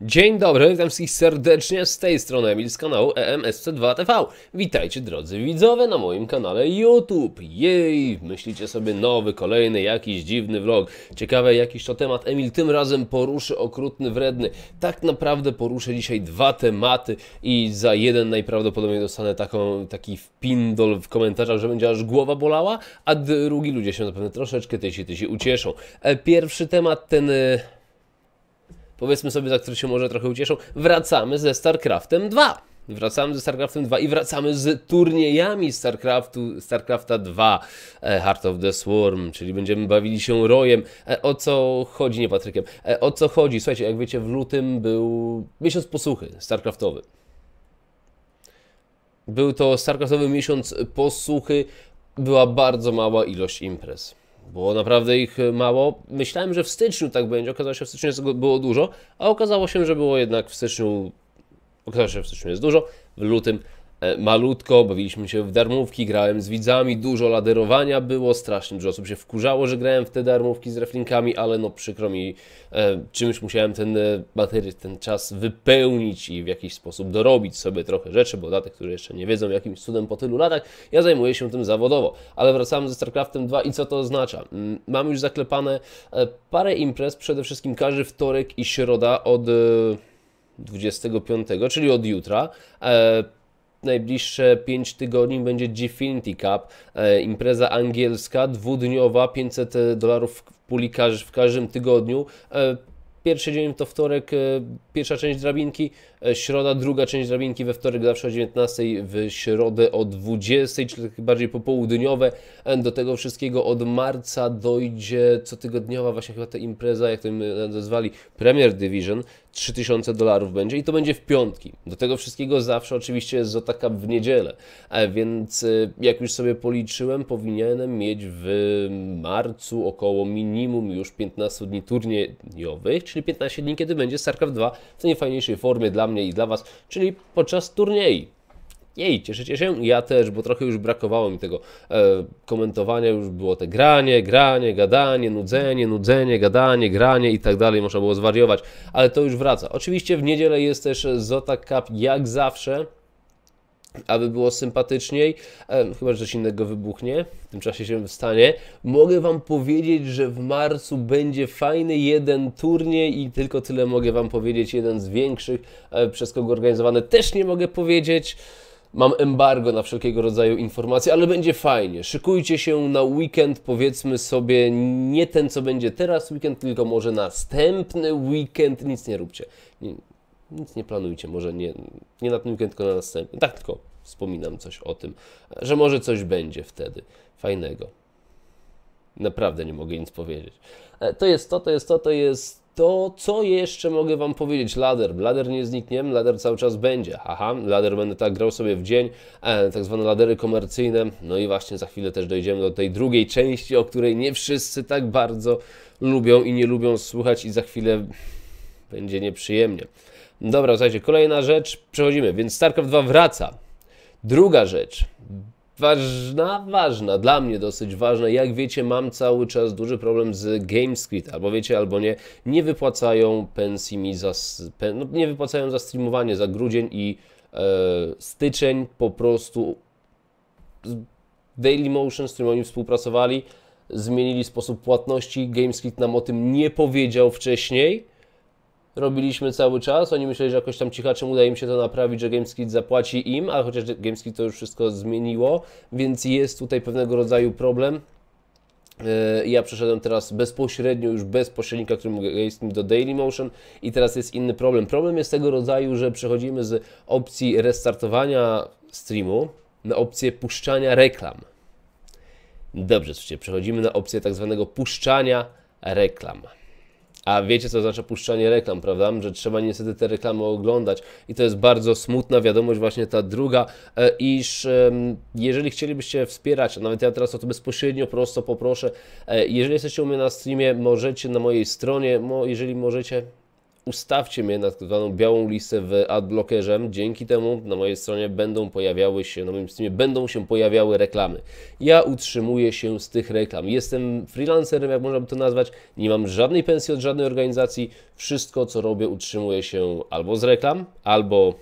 Dzień dobry, witam wszystkich serdecznie z tej strony Emil z kanału E EMSC2TV. Witajcie drodzy widzowie na moim kanale YouTube. Jej, myślicie sobie nowy, kolejny, jakiś dziwny vlog. Ciekawe jakiś to temat. Emil tym razem poruszy okrutny, wredny. Tak naprawdę poruszę dzisiaj dwa tematy i za jeden najprawdopodobniej dostanę taką, taki wpindol w komentarzach, że będzie aż głowa bolała, a drugi ludzie się zapewne troszeczkę tysi, tysi ucieszą. E, Pierwszy temat ten... powiedzmy sobie, za który się może trochę ucieszą, wracamy ze StarCraftem 2. Wracamy ze StarCraftem 2 i wracamy z turniejami StarCraftu, StarCrafta 2 e, Heart of the Swarm, czyli będziemy bawili się rojem. E, O co chodzi, nie Patrykiem, e, o co chodzi? Słuchajcie, jak wiecie, w lutym był miesiąc posłuchy StarCraftowy. Był to StarCraftowy miesiąc posłuchy, była bardzo mała ilość imprez. Było naprawdę ich mało. Myślałem, że w styczniu tak będzie. Okazało się, że w styczniu było dużo, a okazało się, że było jednak w styczniu. Okazało się, że w styczniu jest dużo, w lutym e, malutko. Bawiliśmy się w darmówki, grałem z widzami, dużo laderowania było. Strasznie dużo osób się wkurzało, że grałem w te darmówki z reflinkami, ale no przykro mi, e, czymś musiałem ten e, ten czas wypełnić i w jakiś sposób dorobić sobie trochę rzeczy, bo dla tych, którzy jeszcze nie wiedzą, jakimś cudem po tylu latach, ja zajmuję się tym zawodowo. Ale wracamy ze StarCraftem 2 i co to oznacza? Mm, Mam już zaklepane e, parę imprez, przede wszystkim każdy wtorek i środa od e, 25, czyli od jutra. E, najbliższe 5 tygodni będzie Gfinity Cup, e, impreza angielska, dwudniowa, 500 dolarów w puli w każdym tygodniu. E, Pierwszy dzień to wtorek, e, pierwsza część drabinki, e, środa, druga część drabinki we wtorek zawsze o 19, w środę o 20, czyli takie bardziej popołudniowe. E, Do tego wszystkiego od marca dojdzie cotygodniowa właśnie chyba ta impreza, jak to nazwali, Premier Division, 3000 dolarów będzie i to będzie w piątki. Do tego wszystkiego zawsze oczywiście jest Zota Cup w niedzielę, więc e, jak już sobie policzyłem, powinienem mieć w marcu około minimum już 15 dni turniejowych, czyli 15 dni, kiedy będzie StarCraft 2 w najfajniejszej formie dla mnie i dla Was, czyli podczas turniej. Jej, cieszycie się? Ja też, bo trochę już brakowało mi tego e, komentowania, już było te granie, granie, gadanie, nudzenie, nudzenie, gadanie, granie i tak dalej, można było zwariować, ale to już wraca. Oczywiście w niedzielę jest też Zota Cup, jak zawsze, aby było sympatyczniej, e, chyba, że coś innego wybuchnie, w tym czasie się stanie, mogę Wam powiedzieć, że w marcu będzie fajny jeden turniej i tylko tyle mogę Wam powiedzieć, jeden z większych, e, przez kogo organizowany, też nie mogę powiedzieć. Mam embargo na wszelkiego rodzaju informacje, ale będzie fajnie. Szykujcie się na weekend, powiedzmy sobie, nie ten, co będzie teraz weekend, tylko może następny weekend. Nic nie róbcie. Nie, nic nie planujcie, może nie, nie na ten weekend, tylko na następny. Tak tylko wspominam coś o tym, że może coś będzie wtedy fajnego. Naprawdę nie mogę nic powiedzieć. E, To jest to, to jest to, to jest to, co jeszcze mogę Wam powiedzieć. Lader. Lader nie zniknie, lader cały czas będzie. Aha, lader będę tak grał sobie w dzień, e, tak zwane ladery komercyjne. No i właśnie za chwilę też dojdziemy do tej drugiej części, o której nie wszyscy tak bardzo lubią i nie lubią słuchać i za chwilę będzie nieprzyjemnie. Dobra, słuchajcie, kolejna rzecz, przechodzimy, więc StarCraft 2 wraca. Druga rzecz, ważna, ważna, dla mnie dosyć ważna. Jak wiecie, mam cały czas duży problem z GameScript, albo wiecie, albo nie, nie wypłacają pensji mi za, no, nie wypłacają za streamowanie za grudzień i e, styczeń po prostu Dailymotion, z którym oni współpracowali, zmienili sposób płatności. GameScript nam o tym nie powiedział wcześniej robiliśmy cały czas. Oni myśleli, że jakoś tam cichaczem uda im się to naprawić, że GameSkit zapłaci im, ale chociaż GameSkit to już wszystko zmieniło, więc jest tutaj pewnego rodzaju problem. Yy, Ja przeszedłem teraz bezpośrednio, już bez pośrednika, który mógł GameSkit do Dailymotion i teraz jest inny problem. Problem jest tego rodzaju, że przechodzimy z opcji restartowania streamu na opcję puszczania reklam. Dobrze, słuchajcie, przechodzimy na opcję tak zwanego puszczania reklam. A wiecie, co oznacza puszczanie reklam, prawda? Że trzeba niestety te reklamy oglądać. I to jest bardzo smutna wiadomość, właśnie ta druga, e, iż jeżeli chcielibyście wspierać, a nawet ja teraz o to bezpośrednio, prosto poproszę, e, jeżeli jesteście u mnie na streamie, możecie na mojej stronie, jeżeli możecie, ustawcie mnie na tak zwaną białą listę w adblockerze. Dzięki temu na mojej stronie będą pojawiały się, na moim streamie będą się pojawiały reklamy. Ja utrzymuję się z tych reklam. Jestem freelancerem, jak można by to nazwać. Nie mam żadnej pensji od żadnej organizacji. Wszystko, co robię, utrzymuje się albo z reklam, albo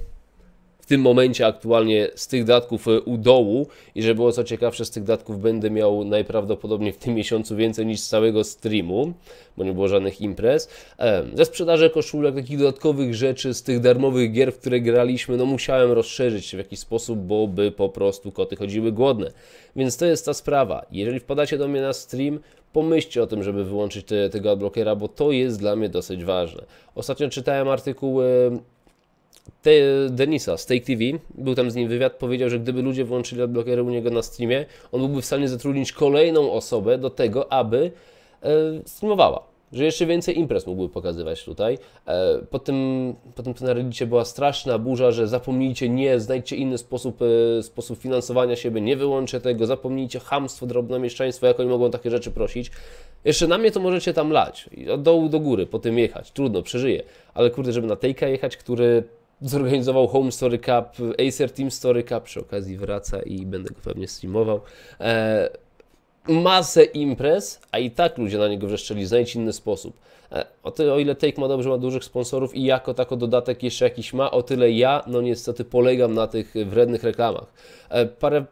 w tym momencie aktualnie z tych datków e, u dołu i że było co ciekawsze, z tych datków będę miał najprawdopodobniej w tym miesiącu więcej niż z całego streamu, bo nie było żadnych imprez. Ze sprzedaży koszulek, takich dodatkowych rzeczy, z tych darmowych gier, w które graliśmy, no musiałem rozszerzyć się w jakiś sposób, bo by po prostu koty chodziły głodne. Więc to jest ta sprawa. Jeżeli wpadacie do mnie na stream, pomyślcie o tym, żeby wyłączyć te, tego adblockera, bo to jest dla mnie dosyć ważne. Ostatnio czytałem artykuł Denisa z TV, był tam z nim wywiad, powiedział, że gdyby ludzie włączyli adblockery u niego na streamie, on byłby w stanie zatrudnić kolejną osobę do tego, aby e, streamowała. Że jeszcze więcej imprez mógłby pokazywać tutaj. E, po, tym, po tym na Reddicie była straszna burza, że zapomnijcie, nie, znajdźcie inny sposób, e, sposób finansowania siebie, nie wyłączcie tego, zapomnijcie hamstwo, drobnomieszczaństwo, jak oni mogą takie rzeczy prosić. Jeszcze na mnie to możecie tam lać, od dołu do góry, po tym jechać, trudno, przeżyję. Ale kurde, żeby na Take'a jechać, który zorganizował Home Story Cup, Acer Team Story Cup, przy okazji wraca i będę go pewnie streamował. E, masę imprez, a i tak ludzie na niego wrzeszczeli, znajdź inny sposób. E, o tyle, o ile Take ma dobrze, ma dużych sponsorów i jako tako dodatek jeszcze jakiś ma, o tyle ja, no niestety polegam na tych wrednych reklamach. E, parę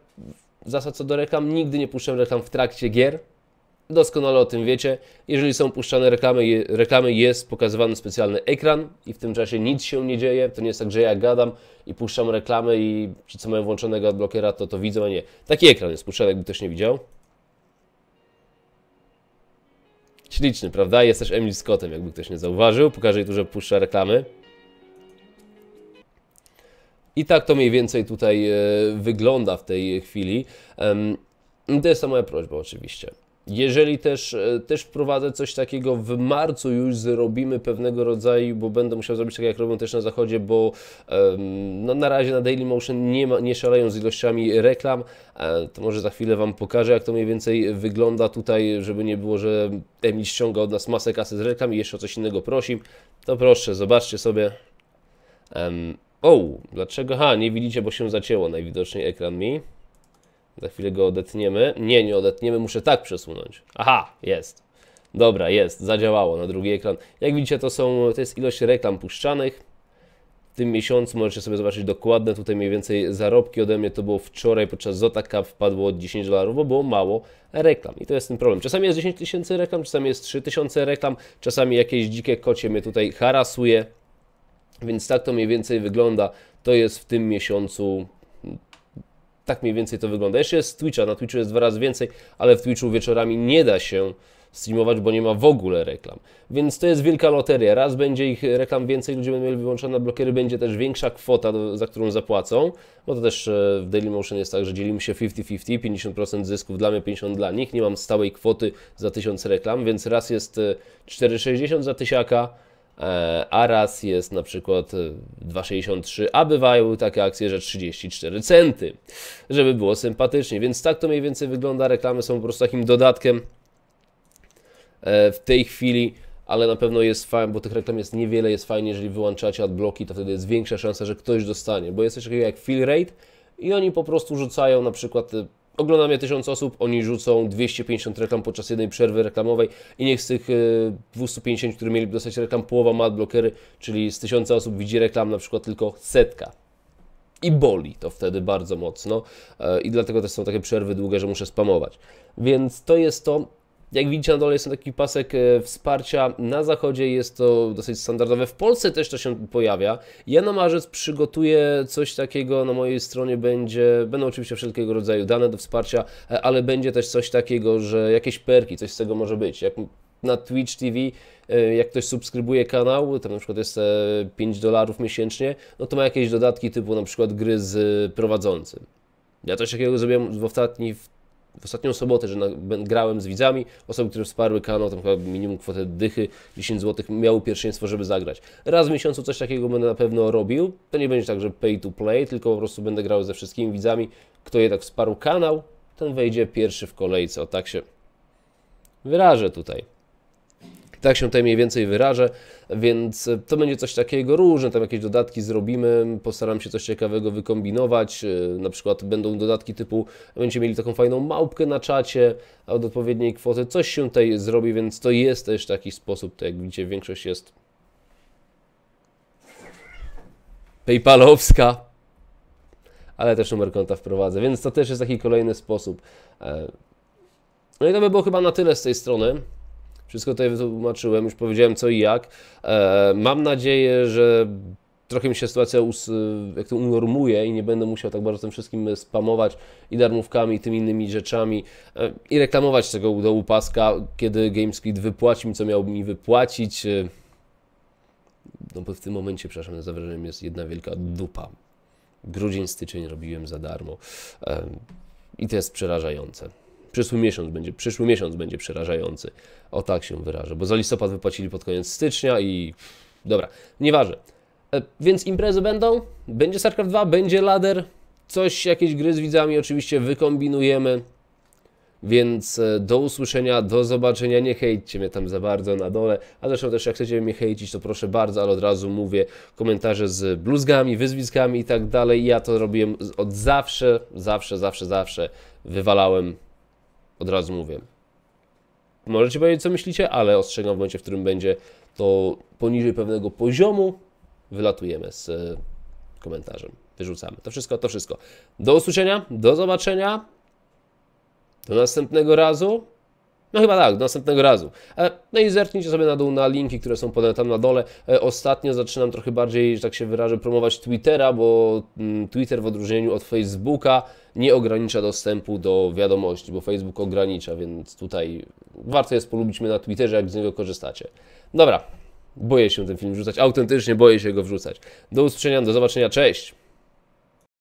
zasad co do reklam, nigdy nie puszczam reklam w trakcie gier, Doskonale o tym wiecie. Jeżeli są puszczane reklamy, reklamy, jest pokazywany specjalny ekran i w tym czasie nic się nie dzieje. To nie jest tak, że ja gadam i puszczam reklamy i ci, co mają włączonego adblockera, to to widzą, a nie. Taki ekran jest puszczany, jakby ktoś nie widział. Śliczny, prawda? Jest też Emil Scottem, jakby ktoś nie zauważył. Pokażę jej tu, że puszcza reklamy. I tak to mniej więcej tutaj e, wygląda w tej chwili. to jest ta moja prośba oczywiście. Jeżeli też, e, też wprowadzę coś takiego w marcu, już zrobimy pewnego rodzaju, bo będę musiał zrobić tak jak robią też na zachodzie, bo no, na razie na Dailymotion nie, ma, nie szaleją z ilościami reklam. E, to może za chwilę Wam pokażę, jak to mniej więcej wygląda tutaj, żeby nie było, że Emil ściąga od nas masę kasy z reklam i jeszcze o coś innego prosi. To proszę, zobaczcie sobie. Um, o, dlaczego? Ha, nie widzicie, bo się zacięło najwidoczniej ekran mi. Za chwilę go odetniemy. Nie, nie odetniemy, muszę tak przesunąć. Aha, jest. Dobra, jest, zadziałało na drugi ekran. Jak widzicie, to, są, to jest ilość reklam puszczanych. W tym miesiącu możecie sobie zobaczyć dokładne tutaj mniej więcej zarobki ode mnie. To było wczoraj podczas Zota Cup wpadło 10 dolarów, bo było mało reklam. I to jest ten problem. Czasami jest 10 tysięcy reklam, czasami jest 3 tysiące reklam, czasami jakieś dzikie kocie mnie tutaj harasuje. Więc tak to mniej więcej wygląda. To jest w tym miesiącu tak mniej więcej to wygląda. Jeszcze jest Twitcha, na Twitchu jest dwa razy więcej, ale w Twitchu wieczorami nie da się streamować, bo nie ma w ogóle reklam. Więc to jest wielka loteria. Raz będzie ich reklam więcej, ludzie będą mieli wyłączone blokiery, będzie też większa kwota, za którą zapłacą, bo to też e, w Dailymotion jest tak, że dzielimy się 50-50, 50% zysków dla mnie, 50% dla nich. Nie mam stałej kwoty za 1000 reklam, więc raz jest 4,60 e, za tysiaka, a raz jest na przykład 2,63, e, a bywają takie akcje, że 34 centy, żeby było sympatycznie. Więc tak to mniej więcej wygląda. Reklamy są po prostu takim dodatkiem e, w tej chwili, ale na pewno jest fajnie, bo tych reklam jest niewiele, jest fajnie, jeżeli wyłączacie adbloki, to wtedy jest większa szansa, że ktoś dostanie, bo jest coś takiego jak fill rate i oni po prostu rzucają na przykład Ogląda mnie 1000 osób, oni rzucą 250 reklam podczas jednej przerwy reklamowej i niech z tych 250, e, które mieliby dostać reklam, połowa ma adblockery, czyli z 1000 osób widzi reklam na przykład tylko setka. I boli to wtedy bardzo mocno e, i dlatego też są takie przerwy długie, że muszę spamować. Więc to jest to, jak widzicie na dole jest taki pasek e, wsparcia. Na zachodzie jest to dosyć standardowe. W Polsce też to się pojawia. Ja na marzec przygotuję coś takiego. Na mojej stronie będzie, będą oczywiście wszelkiego rodzaju dane do wsparcia, e, ale będzie też coś takiego, że jakieś perki, coś z tego może być. Jak na Twitch TV, e, jak ktoś subskrybuje kanał, to na przykład jest 5 dolarów miesięcznie, no to ma jakieś dodatki typu na przykład gry z prowadzącym. Ja coś takiego zrobiłem w ostatni, w ostatnią sobotę, że na, grałem z widzami, osoby, które wsparły kanał, tam chyba minimum kwotę dychy, 10 zł, miały pierwszeństwo, żeby zagrać. Raz w miesiącu coś takiego będę na pewno robił. To nie będzie tak, że pay to play, tylko po prostu będę grał ze wszystkimi widzami. Kto jednak wsparł kanał, ten wejdzie pierwszy w kolejce. O tak się wyrażę tutaj. Tak się tutaj mniej więcej wyrażę, więc to będzie coś takiego różne, tam jakieś dodatki zrobimy, postaram się coś ciekawego wykombinować, e, na przykład będą dodatki typu, będziecie mieli taką fajną małpkę na czacie od odpowiedniej kwoty, coś się tutaj zrobi, więc to jest też taki sposób, to jak widzicie większość jest paypalowska, ale też numer konta wprowadzę, więc to też jest taki kolejny sposób. E, no i to by było chyba na tyle z tej strony. Wszystko tutaj wytłumaczyłem, już powiedziałem co i jak. E, mam nadzieję, że trochę mi się sytuacja us, jak to unormuje i nie będę musiał tak bardzo tym wszystkim spamować i darmówkami, i tymi innymi rzeczami e, i reklamować tego do upaska, kiedy GameSpeed wypłaci mi, co miał mi wypłacić. E, no bo w tym momencie, przepraszam, za wrażeniem jest jedna wielka dupa. Grudzień, styczeń robiłem za darmo i to jest przerażające. Przyszły miesiąc będzie, przyszły miesiąc będzie przerażający. O tak się wyrażę, bo za listopad wypłacili pod koniec stycznia i dobra, nieważne. E, więc imprezy będą, będzie StarCraft 2, będzie ladder, coś, jakieś gry z widzami oczywiście wykombinujemy. Więc e, do usłyszenia, do zobaczenia. Nie hejtcie mnie tam za bardzo na dole. A zresztą też jak chcecie mnie hejcić, to proszę bardzo, ale od razu mówię komentarze z bluzgami, wyzwiskami i tak dalej. Ja to robiłem od zawsze, zawsze, zawsze, zawsze. Wywalałem, od razu mówię. Możecie powiedzieć, co myślicie, ale ostrzegam w momencie, w którym będzie to poniżej pewnego poziomu, wylatujemy z e, komentarzem. Wyrzucamy. To wszystko, to wszystko. Do usłyszenia, do zobaczenia. Do następnego razu. No chyba tak, do następnego razu. E, no i zerknijcie sobie na dół na linki, które są podane tam na dole. E, ostatnio zaczynam trochę bardziej, że tak się wyrażę, promować Twittera, bo mm, Twitter w odróżnieniu od Facebooka nie ogranicza dostępu do wiadomości, bo Facebook ogranicza, więc tutaj warto jest polubić mnie na Twitterze, jak z niego korzystacie. Dobra, boję się ten film wrzucać, autentycznie boję się go wrzucać. Do usłyszenia, do zobaczenia, cześć!